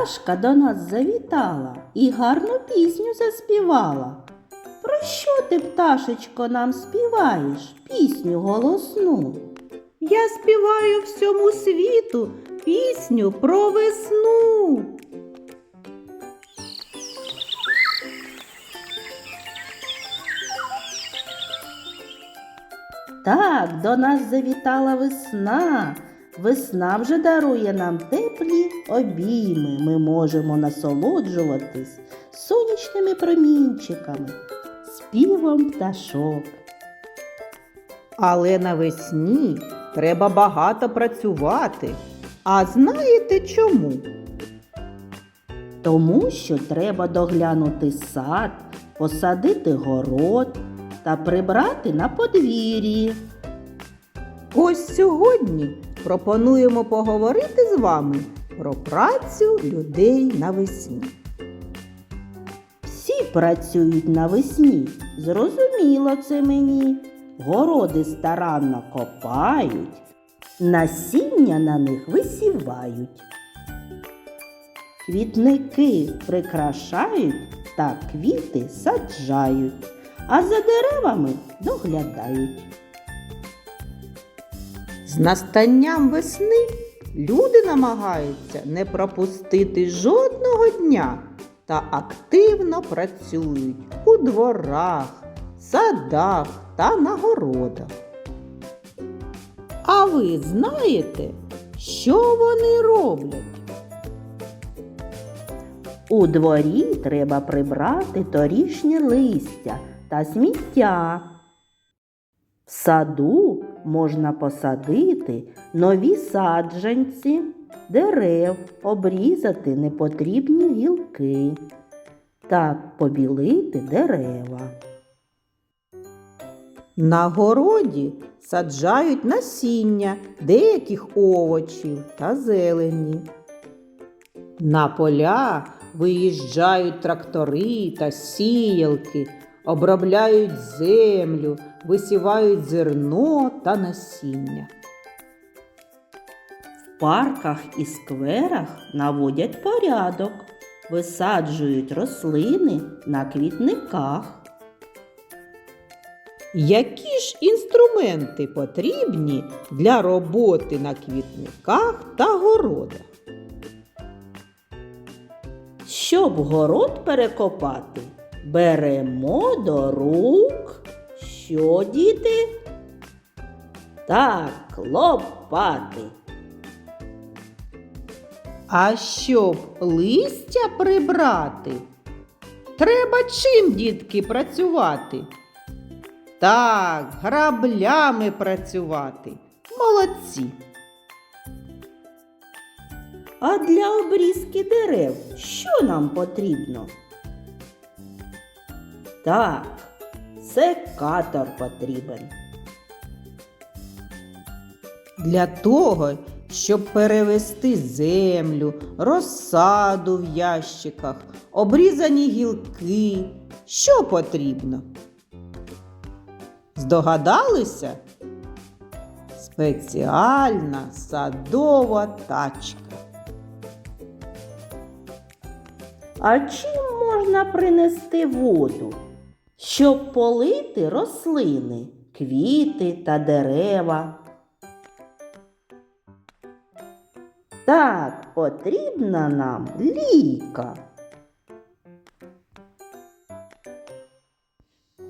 пташка до нас завітала і гарну пісню заспівала. Про що ти, пташечко, нам співаєш пісню голосну? Я співаю всьому світу пісню про весну. Так, до нас завітала весна. Весна вже дарує нам теплі обійми. Ми можемо насолоджуватись сонячними промінчиками, співом пташок. Але навесні треба багато працювати. А знаєте чому? Тому що треба доглянути сад, посадити город та прибрати на подвір'ї. Ось сьогодні пропонуємо поговорити з вами про працю людей навесні. Всі працюють навесні, зрозуміло це мені. Городи старанно копають, насіння на них висівають. Квітники прикрашають та квіти саджають, а за деревами доглядають. З настанням весни люди намагаються не пропустити жодного дня та активно працюють у дворах, садах та на городах. А ви знаєте, що вони роблять? У дворі треба прибрати торішнє листя та сміття. В саду можна посадити нові саджанці, дерев, обрізати непотрібні гілки та побілити дерева. На городі саджають насіння деяких овочів та зелені. На поля виїжджають трактори та сіялки, обробляють землю, висівають зерно та насіння. В парках і скверах наводять порядок, висаджують рослини на квітниках. Які ж інструменти потрібні для роботи на квітниках та городах? Щоб город перекопати, беремо до рук. Що, діти? Так, лопати. А щоб листя прибрати, треба чим, дітки, працювати? Так, граблями працювати. Молодці. А для обрізки дерев що нам потрібно? Так, секатор потрібен. Для того, щоб перевести землю, розсаду в ящиках, обрізані гілки, що потрібно? Здогадалися? Спеціальна садова тачка. А чим можна принести воду, щоб полити рослини, квіти та дерева? Так, потрібна нам лійка.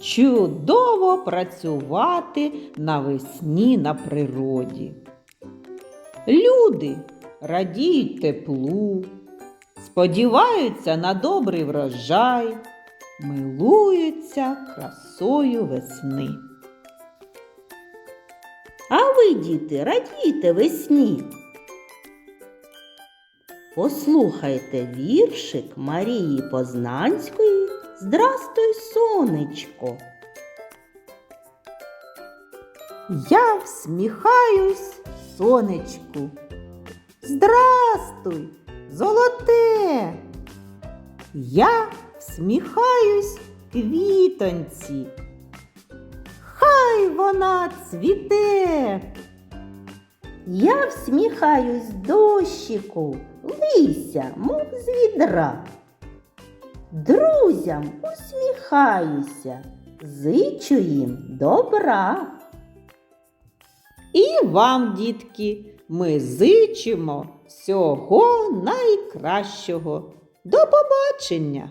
Чудово працювати навесні на природі. Люди радіють теплу, сподіваються на добрий врожай, милуються красою весни. А ви, діти, радійте весні. Послухайте віршик Марії Познанської Здрастуй, сонечко. Я всміхаюсь сонечку. Здрастуй, золоте. Я всміхаюсь квітоньці. Хай вона цвіте. Я всміхаюсь дощику, лися, мов з відра. Друзям усміхаюся, зичу їм добра. І вам, дітки, ми зичимо всього найкращого. До побачення!